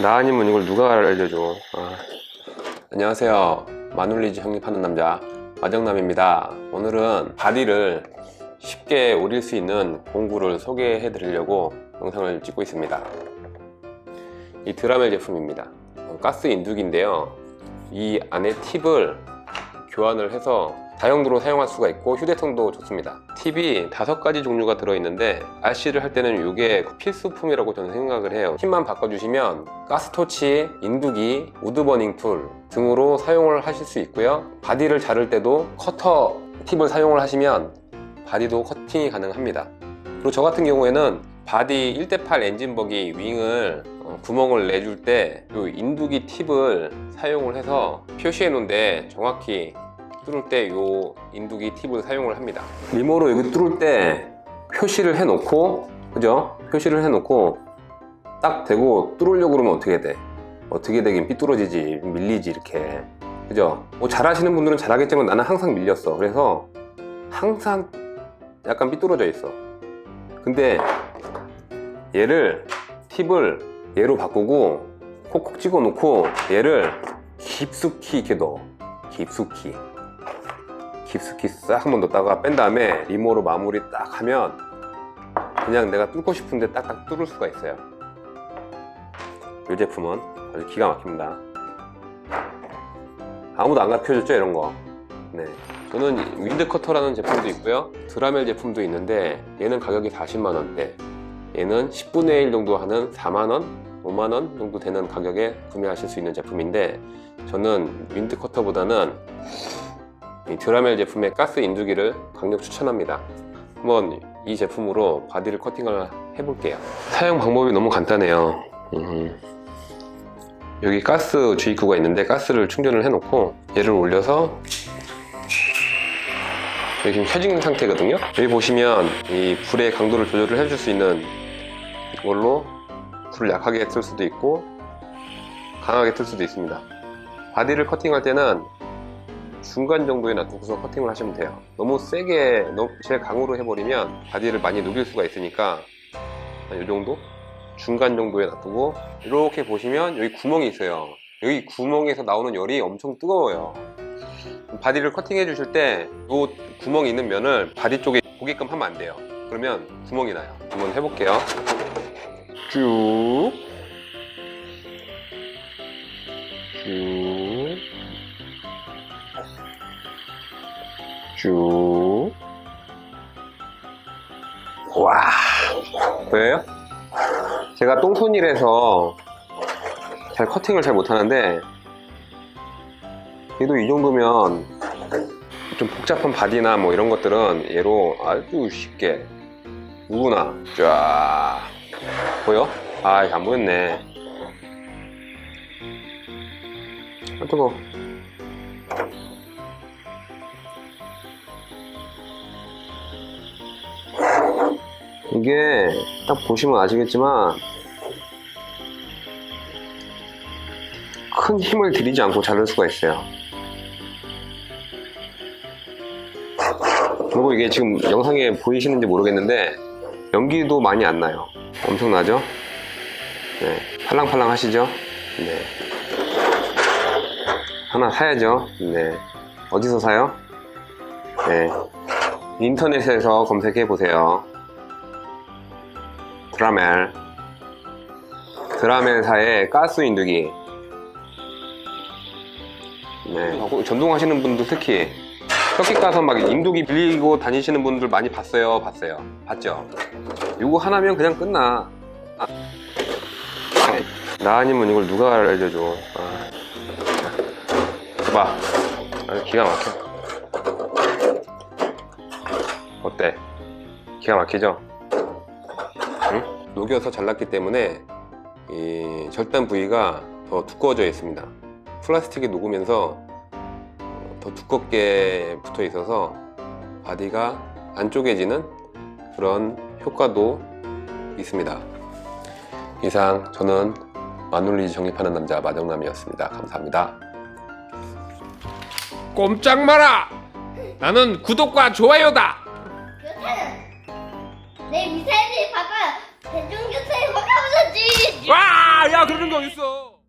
나 아니면 이걸 누가 알려줘. 아. 안녕하세요. 마눌리즈 형립하는 남자 마정남입니다. 오늘은 바디를 쉽게 오릴 수 있는 공구를 소개해 드리려고 영상을 찍고 있습니다. 이 드라멜 제품입니다. 어, 가스 인두기인데요. 이 안에 팁을 교환을 해서 다용도로 사용할 수가 있고 휴대성도 좋습니다. 팁이 다섯 가지 종류가 들어있는데 RC를 할 때는 이게 필수품이라고 저는 생각을 해요. 팁만 바꿔주시면 가스토치, 인두기, 우드버닝 툴 등으로 사용을 하실 수 있고요. 바디를 자를 때도 커터 팁을 사용을 하시면 바디도 커팅이 가능합니다. 그리고 저 같은 경우에는 바디 1대8 엔진버기 윙을 어, 구멍을 내줄 때 이 인두기 팁을 사용을 해서 표시해 놓은데 정확히 뚫을 때 이 인두기 팁을 사용을 합니다. 리모로 여기 뚫을 때 표시를 해 놓고 그죠? 표시를 해 놓고 딱 대고 뚫으려고 그러면 어떻게 돼? 어떻게 되긴 삐뚤어지지 밀리지 이렇게 그죠? 뭐 잘하시는 분들은 잘하겠지만 나는 항상 밀렸어. 그래서 항상 약간 삐뚤어져 있어. 근데 얘를 팁을 얘로 바꾸고 콕콕 찍어 놓고 얘를 깊숙이 이렇게 넣어. 깊숙이. 깊숙이 싹 한번 넣다가 뺀 다음에 리모로 마무리 딱 하면 그냥 내가 뚫고 싶은데 딱딱 뚫을 수가 있어요. 이 제품은 아주 기가 막힙니다. 아무도 안 가르쳐줬죠 이런 거. 네. 저는 윈드커터라는 제품도 있고요. 드라멜 제품도 있는데 얘는 가격이 40만 원대. 얘는 10분의 1 정도 하는 4만 원, 5만 원 정도 되는 가격에 구매하실 수 있는 제품인데 저는 윈드커터보다는 이 드라멜 제품의 가스 인두기를 강력 추천합니다. 한번 이 제품으로 바디를 커팅을 해볼게요. 사용 방법이 너무 간단해요. 음. 여기 가스 주입구가 있는데 가스를 충전을 해놓고 얘를 올려서 여기 지금 켜진 상태거든요. 여기 보시면 이 불의 강도를 조절을 해줄 수 있는 이걸로 불을 약하게 틀 수도 있고 강하게 틀 수도 있습니다. 바디를 커팅할 때는 중간 정도에 놔두고서 커팅을 하시면 돼요. 너무 세게, 제일 강으로 해버리면 바디를 많이 녹일 수가 있으니까 한이 정도? 중간 정도에 놔두고 이렇게 보시면 여기 구멍이 있어요. 여기 구멍에서 나오는 열이 엄청 뜨거워요. 바디를 커팅해 주실 때 이 구멍이 있는 면을 바디 쪽에 보게끔 하면 안 돼요. 그러면 구멍이 나요. 한번 해볼게요. 쭉. 쭉. 쭉. 와. 보여요? 제가 똥손이라서 잘 커팅을 잘 못하는데 그래도 이 정도면 좀 복잡한 바디나 뭐 이런 것들은 얘로 아주 쉽게 누구나 쫙 보여? 아, 이거 안 보였네. 아, 뜨거. 이게 딱 보시면 아시겠지만 큰 힘을 들이지 않고 자를 수가 있어요. 그리고 이게 지금 영상에 보이시는지 모르겠는데 연기도 많이 안 나요. 엄청나죠? 네, 팔랑팔랑 하시죠? 네. 하나 사야죠? 네. 어디서 사요? 네. 인터넷에서 검색해 보세요. 드라멜. 드라멜사의 가스 인두기. 네. 하고 전동하시는 분도 특히 서킷 가서 막 인두기 빌리고 다니시는 분들 많이 봤어요. 봤어요. 봤죠? 이거 하나면 그냥 끝나. 아. 나 아니면 이걸 누가 알려줘. 아. 봐. 아주 기가 막혀. 어때? 기가 막히죠? 응? 녹여서 잘랐기 때문에 이 절단 부위가 더 두꺼워져 있습니다. 플라스틱이 녹으면서 어, 더 두껍게 붙어 있어서 바디가 안 쪼개지는 그런 효과도 있습니다. 이상 저는 마눌리즈 정립하는 남자 마정남이었습니다. 감사합니다. 꼼짝 마라! 나는 구독과 좋아요다! 그렇다면 내 미사일을 바꿔 대중교통에 바꿔보자지 와! 야! 야 그러는 게 어딨어